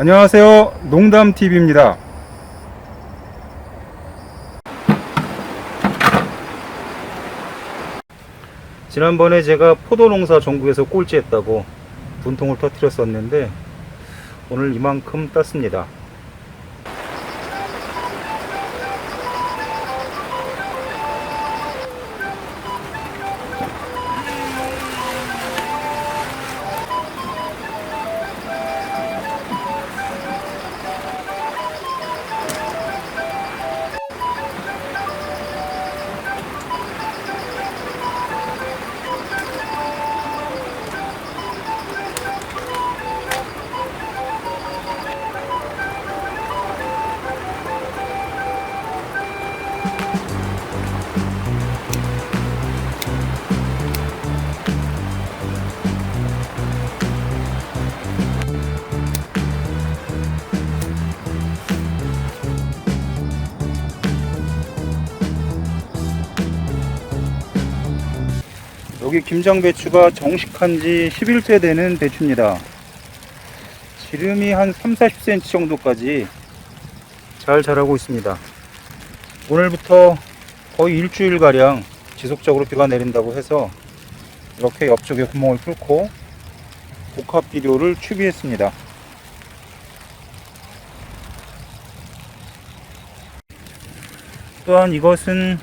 안녕하세요. 농담TV입니다. 지난번에 제가 포도 농사 전국에서 꼴찌했다고 분통을 터뜨렸었는데 오늘 이만큼 땄습니다. 여기 김장배추가 정식한 지 11세 되는 배추입니다. 지름이 한 3, 40cm 정도까지 잘 자라고 있습니다. 오늘부터 거의 일주일가량 지속적으로 비가 내린다고 해서 이렇게 옆쪽에 구멍을 뚫고 복합 비료를 추비했습니다. 또한 이것은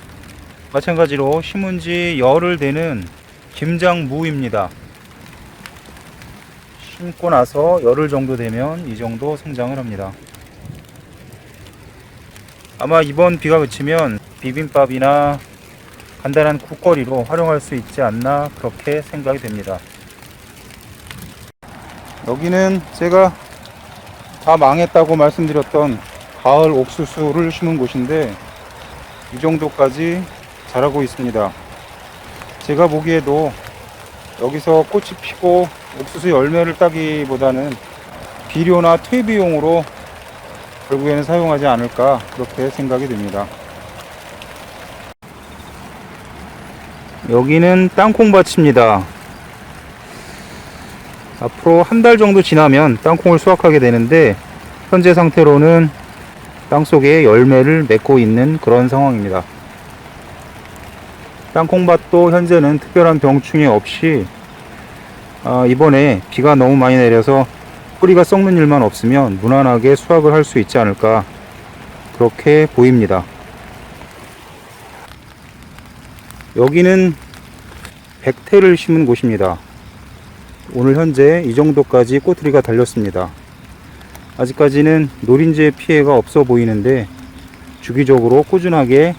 마찬가지로 심은 지 열흘 되는 김장무입니다. 심고 나서 열흘 정도 되면 이 정도 성장을 합니다. 아마 이번 비가 그치면 비빔밥이나 간단한 국거리로 활용할 수 있지 않나 그렇게 생각이 됩니다. 여기는 제가 다 망했다고 말씀드렸던 가을 옥수수를 심은 곳인데 이 정도까지 자라고 있습니다. 제가 보기에도 여기서 꽃이 피고 옥수수 열매를 따기보다는 비료나 퇴비용으로 결국에는 사용하지 않을까 그렇게 생각이 됩니다. 여기는 땅콩밭입니다. 앞으로 한 달 정도 지나면 땅콩을 수확하게 되는데 현재 상태로는 땅속에 열매를 맺고 있는 그런 상황입니다. 땅콩밭도 현재는 특별한 병충해 없이 아, 이번에 비가 너무 많이 내려서 뿌리가 썩는 일만 없으면 무난하게 수확을 할 수 있지 않을까 그렇게 보입니다. 여기는 백태를 심은 곳입니다. 오늘 현재 이 정도까지 꼬투리가 달렸습니다. 아직까지는 노린재 피해가 없어 보이는데 주기적으로 꾸준하게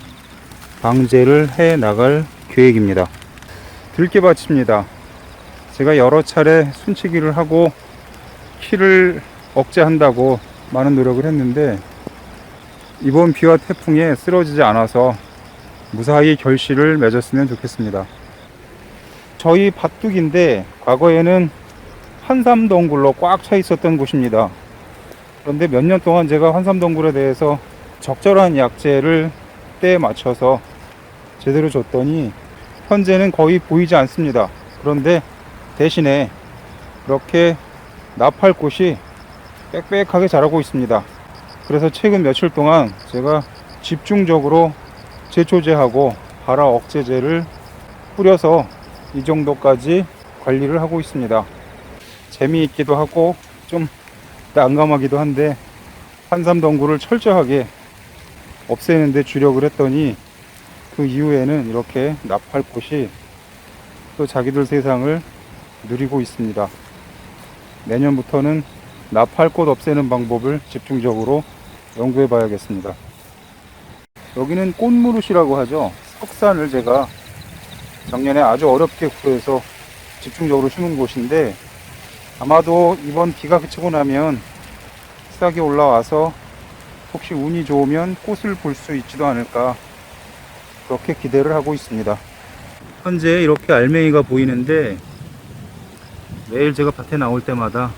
방제를 해 나갈 계획입니다. 들깨밭입니다. 제가 여러 차례 순치기를 하고 키를 억제한다고 많은 노력을 했는데 이번 비와 태풍에 쓰러지지 않아서 무사히 결실을 맺었으면 좋겠습니다. 저희 밭둑인데 과거에는 환삼덩굴로 꽉 차 있었던 곳입니다. 그런데 몇 년 동안 제가 환삼덩굴에 대해서 적절한 약재를 때에 맞춰서 제대로 줬더니 현재는 거의 보이지 않습니다. 그런데 대신에 이렇게 나팔 꽃이 빽빽하게 자라고 있습니다. 그래서 최근 며칠 동안 제가 집중적으로 제초제하고 발화 억제제를 뿌려서 이 정도까지 관리를 하고 있습니다. 재미있기도 하고 좀 난감하기도 한데 환삼덩굴을 철저하게 없애는데 주력을 했더니 그 이후에는 이렇게 나팔꽃이 또 자기들 세상을 누리고 있습니다. 내년부터는 나팔꽃 없애는 방법을 집중적으로 연구해 봐야겠습니다. 여기는 꽃무릇이라고 하죠. 석산을 제가 작년에 아주 어렵게 구해서 집중적으로 심은 곳인데 아마도 이번 비가 그치고 나면 싹이 올라와서 혹시 운이 좋으면 꽃을 볼 수 있지도 않을까 그렇게 기대를 하고 있습니다. 현재 이렇게 알맹이가 보이는데 매일 제가 밭에 나올 때마다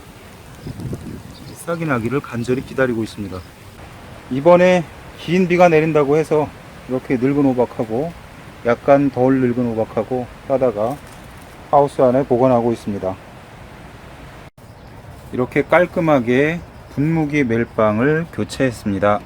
싹이 나기를 간절히 기다리고 있습니다. 이번에 긴 비가 내린다고 해서 이렇게 늙은 호박하고 약간 덜 늙은 호박하고 따다가 하우스 안에 보관하고 있습니다. 이렇게 깔끔하게 분무기 멜빵을 교체했습니다.